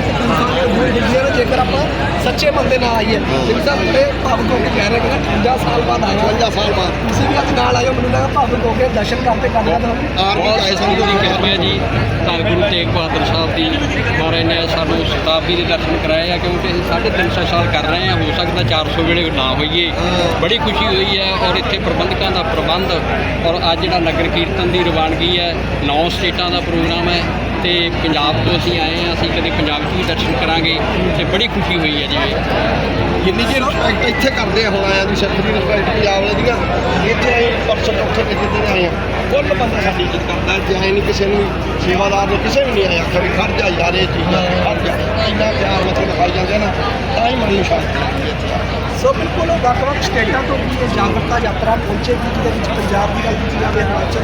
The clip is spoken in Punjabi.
55 ਜੇਕਰ ਆਪਾਂ ਸੱਚੇ ਬੰਦੇ ਨਾਲ ਆਈਏ ਤਾਂ ਤੇ ਭਾਵਕ ਕੇ ਕਹਿ ਰਹੇ ਕਿ 50 ਸਾਲ ਬਾਅਦ ਆਇਆ 50 ਸਾਲ ਬਾਅਦ ਤੁਸੀਂ ਵੀ ਅੱਜ ਨਾਲ ਆਇਓ ਮੈਨੂੰ ਲੱਗਾ ਭਾਵਕ ਹੋ। ਕੇ ਦਰਸ਼ਨ ਕਰਕੇ ਕਰਨਾ ਰਿਹਾ ਜੀ ਗੁਰੂ ਤੇਗ ਬਹਾਦਰ ਸਾਹਿਬ ਦੀ ਮਹਾਰਾਜ ਨੇ ਦੇ ਦਰਸ਼ਨ ਕਰਾਏ ਆ, ਕਿਉਂਕਿ ਅਸੀਂ 350 ਸਾਲ ਕਰ ਰਹੇ ਹਾਂ ਹੋ ਸਕਦਾ 400 ਵੇਲੇ ਨਾ ਹੋਈਏ। ਬੜੀ ਖੁਸ਼ੀ ਹੋਈ ਹੈ ਔਰ ਇੱਥੇ ਪ੍ਰਬੰਧਕਾਂ ਦਾ ਪ੍ਰਬੰਧ ਔਰ ਅੱਜ ਜਿਹੜਾ ਨਗਰ ਕੀਰਤਨ ਦੀ ਰਵਾਨਗੀ ਹੈ, ਨੌ ਸਟੇਟਾਂ ਦਾ ਪ੍ਰੋਗਰਾਮ ਹੈ ਤੇ ਪੰਜਾਬ ਤੋਂ ਅਸੀਂ ਆਏ ਹਾਂ, ਅਸੀਂ ਕਦੇ ਪੰਜਾਬ 'ਚ ਵੀ ਦਰਸ਼ਨ ਕਰਾਂਗੇ ਤੇ ਬੜੀ ਖੁਸ਼ੀ ਹੋਈ ਹੈ ਜੀ। ਜਿੰਨੀ ਜੇ ਰਿਸਪੈਕਟ ਇੱਥੇ ਕਰਦੇ ਆ ਹੁਣ ਆਇਆ ਦੀ ਸੈਕਟਰੀ ਪੰਜਾਬ ਦੀਆਂ। ਕੁੱਲ ਬੰਦਾ ਸਾਡੀ ਇੱਜ਼ਤ ਕਰਦਾ ਜੇ ਨਹੀਂ ਕਿਸੇ ਨੂੰ ਸੇਵਾਦਾਰ ਨੂੰ ਕਿਸੇ ਵੀ ਨਹੀਂ ਆਇਆ ਆਖਿਆ ਵੀ ਖੜ ਜਾ ਯਾਰ ਇਹ ਚੀਜ਼ਾਂ ਖੜ ਜਾ ਇੰਨਾ ਪਿਆਰ ਮਤਲਬ ਦਿਖਾਈ ਜਾਂਦੇ ਨਾ, ਤਾਂ ਹੀ ਮਨ ਨੂੰ ਸ਼ਾਂਤੀ ਮਿਲਦੀ ਹੈ ਸੋ ਬਿਲਕੁਲ ਵੱਖ ਵੱਖ ਸਟੇਟਾਂ ਤੋਂ ਵੀ ਇਹ ਜਾਗਰੂਕਤਾ ਯਾਤਰਾ ਪਹੁੰਚੇਗੀ, ਜਿਹਦੇ ਵਿੱਚ ਪੰਜਾਬ ਦੀ ਗੱਲ ਕੀਤੀ ਜਾਵੇ, ਹਿਮਾਚਲ